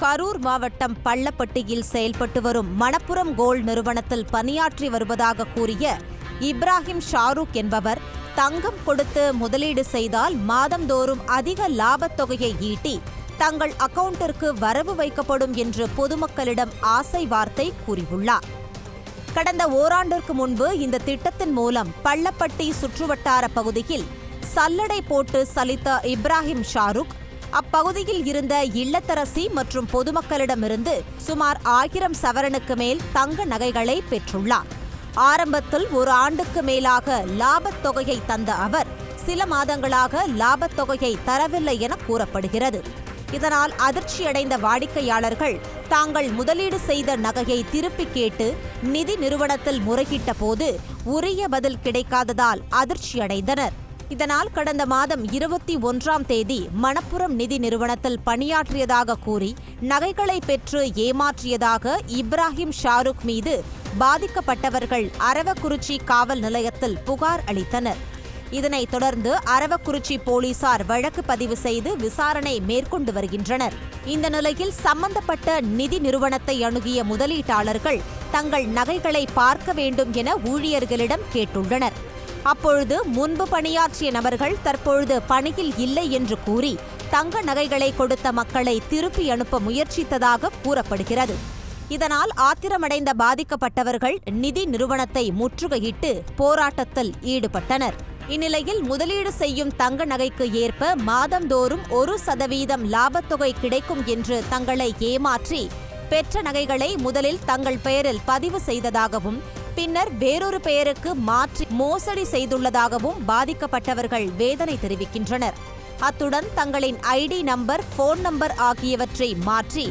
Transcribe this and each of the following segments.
கரூர் மாவட்டம் பள்ளப்பட்டியில் செயல்பட்டு வரும் மணப்புரம் கோல்ட் நிறுவனத்தில் பணியாற்றி வருவதாக கூறிய இப்ராஹிம் ஷாருக் என்பவர் தங்கம் கொடுத்து முதலீடு செய்தால் மாதந்தோறும் அதிக லாபத் தொகையை ஈட்டி தங்கள் அக்கவுண்டிற்கு வரவு வைக்கப்படும் என்று பொதுமக்களிடம் ஆசை வார்த்தை கூறியுள்ளார். கடந்த ஓராண்டிற்கு முன்பு இந்த திட்டத்தின் மூலம் பள்ளப்பட்டி சுற்றுவட்டார பகுதியில் சல்லடை போட்டு சலித்த இப்ராஹிம் ஷாருக் அப்பகுதியில் இருந்த இல்லத்தரசி மற்றும் பொதுமக்களிடமிருந்து சுமார் ஆயிரம் சவரனுக்கு மேல் தங்க நகைகளை பெற்றுள்ளார். ஆரம்பத்தில் ஒரு ஆண்டுக்கு மேலாக லாபத் தொகையை தந்த அவர் சில மாதங்களாக லாபத் தொகையை தரவில்லை என கூறப்படுகிறது. இதனால் அதிர்ச்சியடைந்த வாடிக்கையாளர்கள் தாங்கள் முதலீடு செய்த நகையை திருப்பி கேட்டு நிதி நிறுவனத்தில் முறையிட்ட போது உரிய பதில் கிடைக்காததால் அதிர்ச்சியடைந்தனர். இதனால் கடந்த மாதம் இருபத்தி ஒன்றாம் தேதி மணப்புரம் நிதி நிறுவனத்தில் பணியாற்றியதாக கூறி நகைகளை பெற்று ஏமாற்றியதாக இப்ராஹிம் ஷாருக் மீது பாதிக்கப்பட்டவர்கள் அரவக்குறிச்சி காவல் நிலையத்தில் புகார் அளித்தனர். இதனைத் தொடர்ந்து அரவக்குறிச்சி போலீசார் வழக்கு பதிவு செய்து விசாரணை மேற்கொண்டு வருகின்றனர். இந்த நிலையில் சம்பந்தப்பட்ட நிதி நிறுவனத்தை அணுகிய முதலீட்டாளர்கள் தங்கள் நகைகளை பார்க்க வேண்டும் என ஊழியர்களிடம் கேட்டுள்ளனர். அப்பொழுது முன்பு பணியாற்றிய நபர்கள் தற்பொழுது பணியில் இல்லை என்று கூறி தங்க நகைகளை கொடுத்த மக்களை திருப்பி அனுப்ப முயற்சித்ததாக கூறப்படுகிறது. இதனால் ஆத்திரமடைந்த பாதிக்கப்பட்டவர்கள் நிதி நிறுவனத்தை முற்றுகையிட்டு போராட்டத்தில் ஈடுபட்டனர். இந்நிலையில் முதலீடு செய்யும் தங்க நகைக்கு ஏற்ப மாதந்தோறும் ஒரு சதவீதம் லாபத்தொகை கிடைக்கும் என்று தங்களை ஏமாற்றி பெற்ற நகைகளை முதலில் தங்கள் பெயரில் பதிவு செய்ததாகவும் பின்னர் வேறொரு பெயருக்கு மாற்றி மோசடி செய்துள்ளதாகவும் பாதிக்கப்பட்டவர்கள் வேதனை தெரிவிக்கின்றனர். அத்துடன் தங்களின் ஐடி நம்பர் போன் நம்பர் ஆகியவற்றை மாற்றி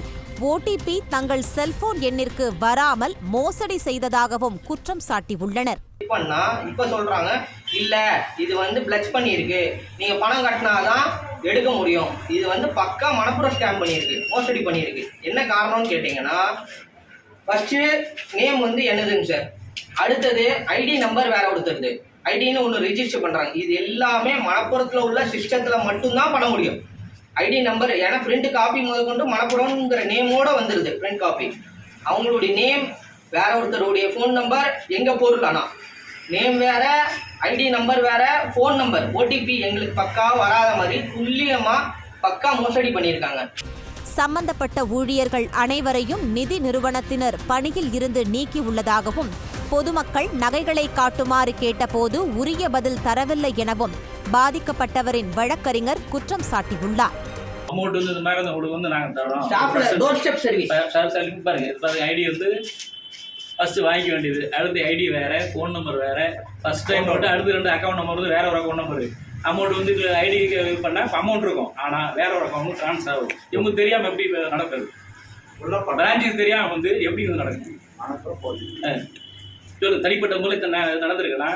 ஓடிபி தங்கள் செல்போன் எண்ணிற்கு வராமல் மோசடி செய்ததாகவும் குற்றம் சாட்டியுள்ளனர். பண்ணா இப்போ சொல்றாங்க இல்ல இது வந்து பிளச் பண்ணியிருக்கு. நீங்க பணம் கட்டினாதான் எடுக்க முடியும். இது வந்து பக்கா மணப்புறம் ஸ்கேம் பண்ணியிருக்கு மோசடி பண்ணியிருக்கு. என்ன காரணம்னு கேட்டீங்கன்னா ஃபர்ஸ்ட் நேம் வந்து என்னதுங்க சார் அடுத்தது ஐடி நம்பர் வேற கொடுத்துருது ஐடின்னு ஒன்று ரிஜிஸ்டர் பண்ணுறாங்க இது எல்லாமே மணப்புறத்தில் உள்ள சிஸ்டத்தில் மட்டும்தான் பண்ண முடியும். ஐடி நம்பர் ஏன்னா பிரிண்ட் காப்பி முதற்கொண்டு மணப்புறம்ங்கிற நேமோட வந்துடுது பிரிண்ட் காப்பி அவங்களுடைய நேம் வேற ஒருத்தருடைய ஃபோன் நம்பர் எங்கே பொருள் ஆனால் நேம் வேற ஐடி நம்பர் வேற ஃபோன் நம்பர் ஓடிபி எங்களுக்கு பக்கா வராத மாதிரி துல்லியமாக பக்கா மோசடி பண்ணியிருக்காங்க. சம்பந்தப்பட்ட ஊழியர்கள் அனைவரையும் நிதி நிறுவனத்தினர் பணியில் இருந்து நீக்கியுள்ளதாகவும் பொதுமக்கள் நகைகளை காட்டுமாறு கேட்டபோது உரிய பதில் தரவில்லை எனவும் பாதிக்கப்பட்டவரின் வழக்கறிஞர் குற்றம் சாட்டியுள்ளார். அமௌண்ட் வந்து இந்த மாதிரி வந்து உங்களுக்கு வந்து நாங்கள் தரோம். ஸ்டாஃப்ல door step service sir sir link பாருங்க. இது பாருங்க ஐடி வந்து ஃபஸ்ட்டு வாங்கிக்க வேண்டியது. அடுத்து ஐடி வேறு ஃபோன் நம்பர் வேறு. ஃபஸ்ட் டைம் மட்டும் அடுத்து ரெண்டு அக்கௌண்ட் நம்பர் வந்து வேற ஒரு அக்கௌண்ட் நம்பர் அமௌண்ட் வந்து ஐடிக்கு இது பண்ணால் அமௌண்ட் இருக்கும். ஆனால் வேற ஒரு அக்கௌண்ட் ட்ரான்ஸ்ஃபர் ஆகும். இவங்க தெரியாமல் எப்படி நடக்குது? பிரான்ச்சஸ் தெரியாமல் வந்து எப்படி இது நடக்குது? ஆ. தனிப்பட்ட முறையில் இத்தனை ந- நடந்திருக்குன்னா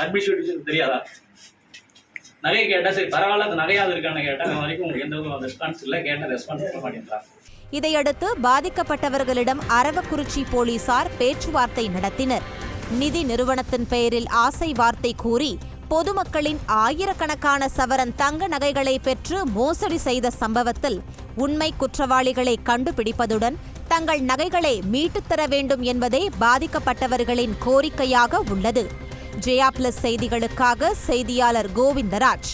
அட்மினிஸ்ட்ரேட்டிவ் தெரியாதா நகையை கேட்டால் சரி பரவாயில்ல அந்த நகையாவது இருக்கான்னு கேட்டால் அது வரைக்கும் உங்களுக்கு எந்த ஒரு ரெஸ்பான்ஸ் இல்லை கேட்டால் ரெஸ்பான்ஸ் பண்ண மாட்டேங்கிறான் இதையடுத்து பாதிக்கப்பட்டவர்களிடம் அரவக்குறிச்சி போலீசார் பேச்சுவார்த்தை நடத்தினர் நிதி நிறுவனத்தின் பெயரில் ஆசை வார்த்தை கூறி பொதுமக்களின் ஆயிரக்கணக்கான சவரன் தங்க நகைகளை பெற்று மோசடி செய்த சம்பவத்தில் உண்மை குற்றவாளிகளை கண்டுபிடிப்பதுடன் தங்கள் நகைகளை மீட்டுத் தர வேண்டும் என்பதே பாதிக்கப்பட்டவர்களின் கோரிக்கையாக உள்ளது. ஜெயா பிளஸ் செய்திகளுக்காக செய்தியாளர் கோவிந்தராஜ்.